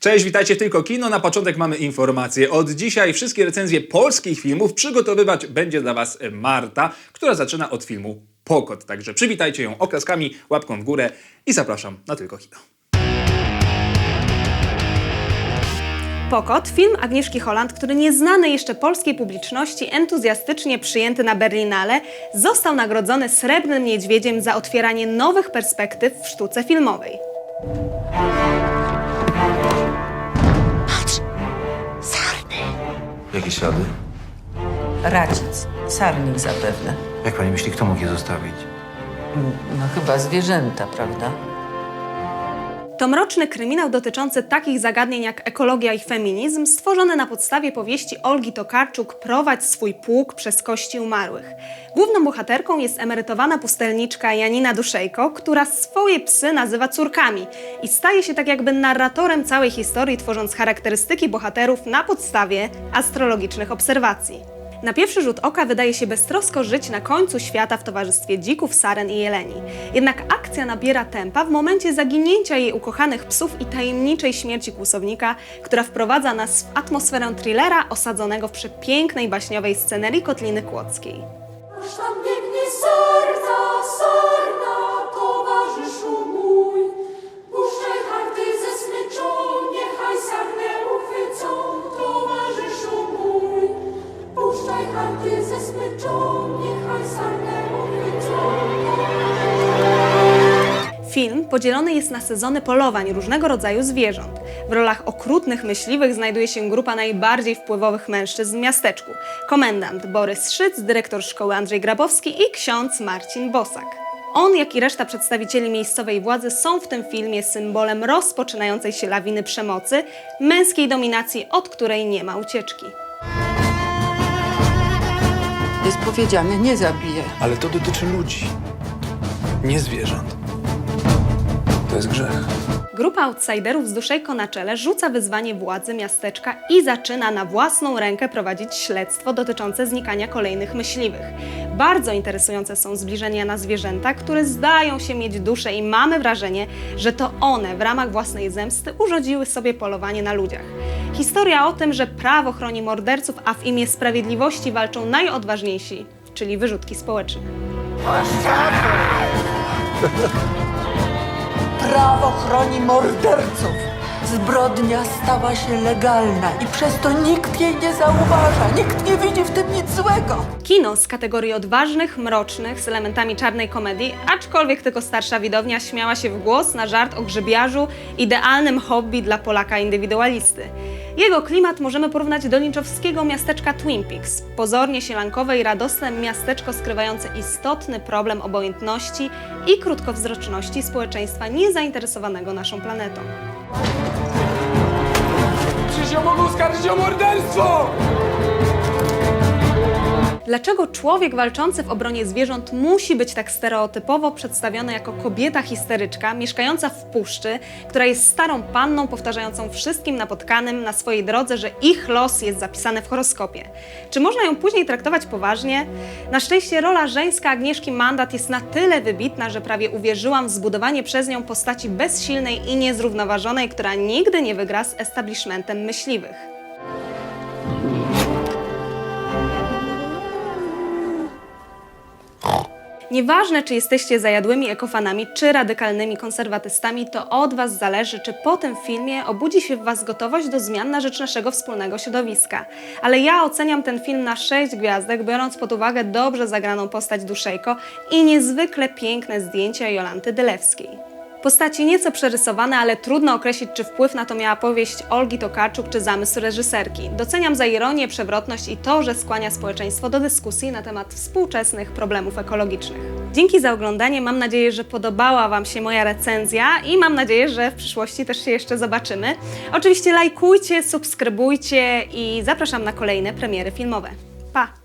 Cześć, witajcie Tylko Kino. Na początek mamy informację. Od dzisiaj wszystkie recenzje polskich filmów przygotowywać będzie dla Was Marta, która zaczyna od filmu Pokot. Także przywitajcie ją oklaskami, łapką w górę i zapraszam na Tylko Kino. Pokot, film Agnieszki Holland, który nieznany jeszcze polskiej publiczności, entuzjastycznie przyjęty na Berlinale, został nagrodzony Srebrnym Niedźwiedziem za otwieranie nowych perspektyw w sztuce filmowej. Jakie ślady? Racic, sarnik zapewne. Jak pani myśli, kto mógł je zostawić? No chyba zwierzęta, prawda? To mroczny kryminał dotyczący takich zagadnień jak ekologia i feminizm, stworzony na podstawie powieści Olgi Tokarczuk Prowadź swój pług przez kości umarłych. Główną bohaterką jest emerytowana pustelniczka Janina Duszejko, która swoje psy nazywa córkami i staje się tak jakby narratorem całej historii, tworząc charakterystyki bohaterów na podstawie astrologicznych obserwacji. Na pierwszy rzut oka wydaje się beztrosko żyć na końcu świata w towarzystwie dzików, saren i jeleni. Jednak akcja nabiera tempa w momencie zaginięcia jej ukochanych psów i tajemniczej śmierci kłusownika, która wprowadza nas w atmosferę thrillera osadzonego w przepięknej baśniowej scenerii Kotliny Kłodzkiej. Film podzielony jest na sezony polowań różnego rodzaju zwierząt. W rolach okrutnych myśliwych znajduje się grupa najbardziej wpływowych mężczyzn w miasteczku. Komendant Borys Szyc, dyrektor szkoły Andrzej Grabowski i ksiądz Marcin Bosak. On, jak i reszta przedstawicieli miejscowej władzy są w tym filmie symbolem rozpoczynającej się lawiny przemocy, męskiej dominacji, od której nie ma ucieczki. Jest powiedziane, nie zabijaj. Ale to dotyczy ludzi, nie zwierząt. To jest grzech. Grupa outsiderów z Duszejko na czele rzuca wyzwanie władzy miasteczka i zaczyna na własną rękę prowadzić śledztwo dotyczące znikania kolejnych myśliwych. Bardzo interesujące są zbliżenia na zwierzęta, które zdają się mieć duszę i mamy wrażenie, że to one w ramach własnej zemsty urządziły sobie polowanie na ludziach. Historia o tym, że prawo chroni morderców, a w imię sprawiedliwości walczą najodważniejsi, czyli wyrzutki społeczne. Prawo chroni morderców. Zbrodnia stała się legalna i przez to nikt jej nie zauważa. Nikt nie widzi w tym nic złego. Kino z kategorii odważnych, mrocznych, z elementami czarnej komedii, aczkolwiek tylko starsza widownia śmiała się w głos na żart o grzybiarzu, idealnym hobby dla Polaka indywidualisty. Jego klimat możemy porównać do linczowskiego miasteczka Twin Peaks, pozornie sielankowe i radosne miasteczko skrywające istotny problem obojętności i krótkowzroczności społeczeństwa niezainteresowanego naszą planetą. Deixa eu buscar, Muscar, ci siamo, só! Dlaczego człowiek walczący w obronie zwierząt musi być tak stereotypowo przedstawiony jako kobieta histeryczka, mieszkająca w puszczy, która jest starą panną powtarzającą wszystkim napotkanym na swojej drodze, że ich los jest zapisany w horoskopie? Czy można ją później traktować poważnie? Na szczęście rola żeńska Agnieszki Mandat jest na tyle wybitna, że prawie uwierzyłam w zbudowanie przez nią postaci bezsilnej i niezrównoważonej, która nigdy nie wygra z establishmentem myśliwych. Nieważne, czy jesteście zajadłymi ekofanami, czy radykalnymi konserwatystami, to od Was zależy, czy po tym filmie obudzi się w Was gotowość do zmian na rzecz naszego wspólnego środowiska. Ale ja oceniam ten film na 6 gwiazdek, biorąc pod uwagę dobrze zagraną postać Duszejko i niezwykle piękne zdjęcia Jolanty Dylewskiej. Postaci nieco przerysowane, ale trudno określić, czy wpływ na to miała powieść Olgi Tokarczuk, czy zamysł reżyserki. Doceniam za ironię, przewrotność i to, że skłania społeczeństwo do dyskusji na temat współczesnych problemów ekologicznych. Dzięki za oglądanie, mam nadzieję, że podobała Wam się moja recenzja i mam nadzieję, że w przyszłości też się jeszcze zobaczymy. Oczywiście lajkujcie, subskrybujcie i zapraszam na kolejne premiery filmowe. Pa!